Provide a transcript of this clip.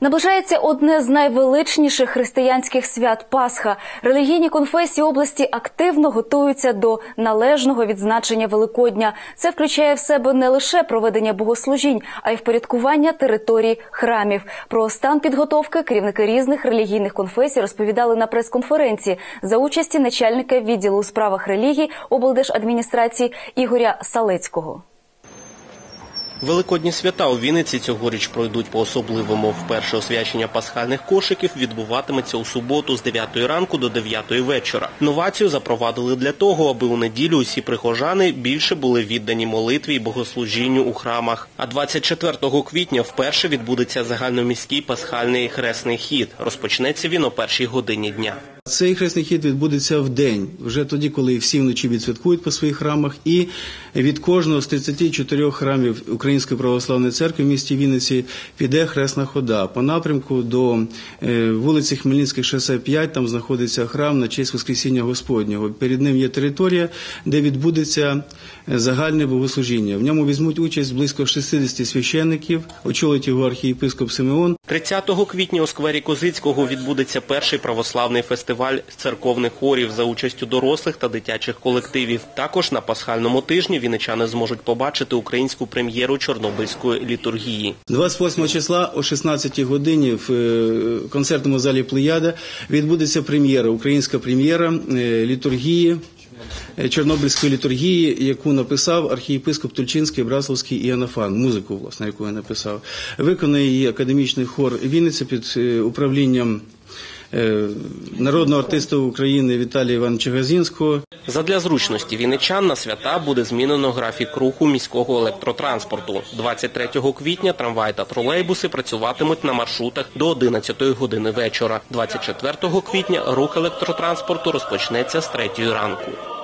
Наближається одне з найвеличніших християнських свят Пасха. Релігійні конфесії області активно готуються до належного відзначення Великодня. Це включає в себе не лише проведення богослужінь, а й впорядкування територій храмів. Про стан підготовки керівники різних релігійних конфесій розповідали на прес-конференції за участі начальника відділу у справах релігій облдержадміністрації Ігоря Салецького. Великодні свята у Вінниці цьогоріч пройдуть по особливому. Вперше освячення пасхальних кошиків відбуватиметься у суботу з 9 ранку до 9 вечора. Новацію запровадили для того, аби у неділю усі прихожани більше були віддані молитві і богослужінню у храмах. А 24 квітня вперше відбудеться загальноміський пасхальний хресний хід. Розпочнеться він о першій годині дня. Цей хресний хід відбудеться в день, вже тоді, коли всі вночі відсвяткують по своїх храмах, і від кожного з 34 храмів Української православної церкви в місті Вінниці піде хресна хода. По напрямку до е, вулиці Хмельницьких, шосе 5, там знаходиться храм на честь Воскресіння Господнього. Перед ним є територія, де відбудеться е, загальне богослужіння. В ньому візьмуть участь близько 60 священників, очолить його архієпископ Симеон. 30 квітня у сквері Козицького відбудеться перший православний фестиваль церковних хорів за участю дорослих та дитячих колективів. Також на пасхальному тижні вінничани зможуть побачити українську прем'єру Чорнобильської літургії. 28 числа о 16 годині в е, концертному залі Плеяда відбудеться прем'єра, українська прем'єра е, літургії. Е, Чорнобильської літургії, яку написав архієпископ Тульчинський, Браславський і Анафан, музику, власне, яку я написав. Виконує її академічний хор Вінниця під е, управлінням народного артиста України Віталія Івановича Газінського. Задля зручності вінничан на свята буде змінено графік руху міського електротранспорту. 23 квітня трамвай та тролейбуси працюватимуть на маршрутах до 11 години вечора. 24 квітня рух електротранспорту розпочнеться з 3 ранку.